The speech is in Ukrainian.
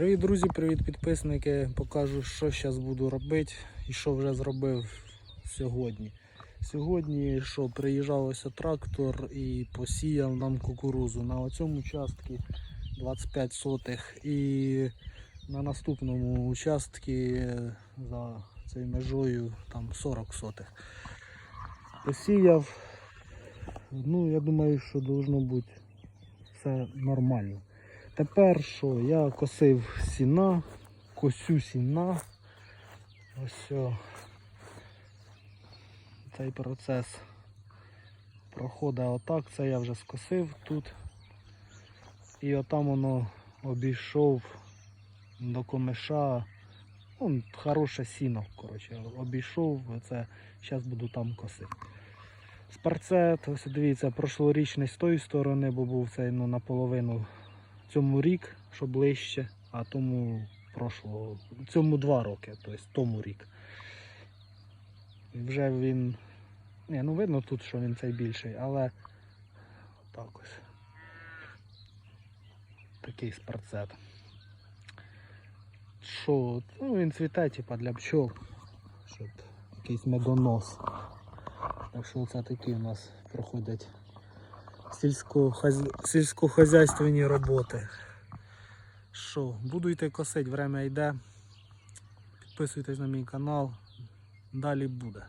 Привіт, друзі, привіт, підписники. Покажу, що зараз буду робити і що вже зробив сьогодні. Сьогодні що приїжджався трактор і посіяв нам кукурузу. На цьому участку 25 сотих і на наступному участку за цією межою там 40 сотих. Посіяв. Ну, я думаю, що должно бути все нормально. Тепер що? Я косив сіна, косю сіна. Ось цей процес проходить отак. Це я вже скосив тут. І отам воно обійшов до комиша. Ну, хороше сіно, коротше, обійшов, це зараз буду там косити. Спарцет, ось дивіться, прошлорічний з тої сторони, бо був цей ну, наполовину цьому рік, що ближче, а тому прошлого, цьому два роки, тобто тому рік. Вже він. Ні, ну видно тут, що він цей більший, але так ось. Такий спарцет. Що? Ну він цвіте, типа для пчол. Щоб якийсь медонос. Так що це такі у нас сільськохоз- сільськохозяйственні роботи. Що, буду йти косити, время йде. Підписуйтесь на мій канал. Далі буде.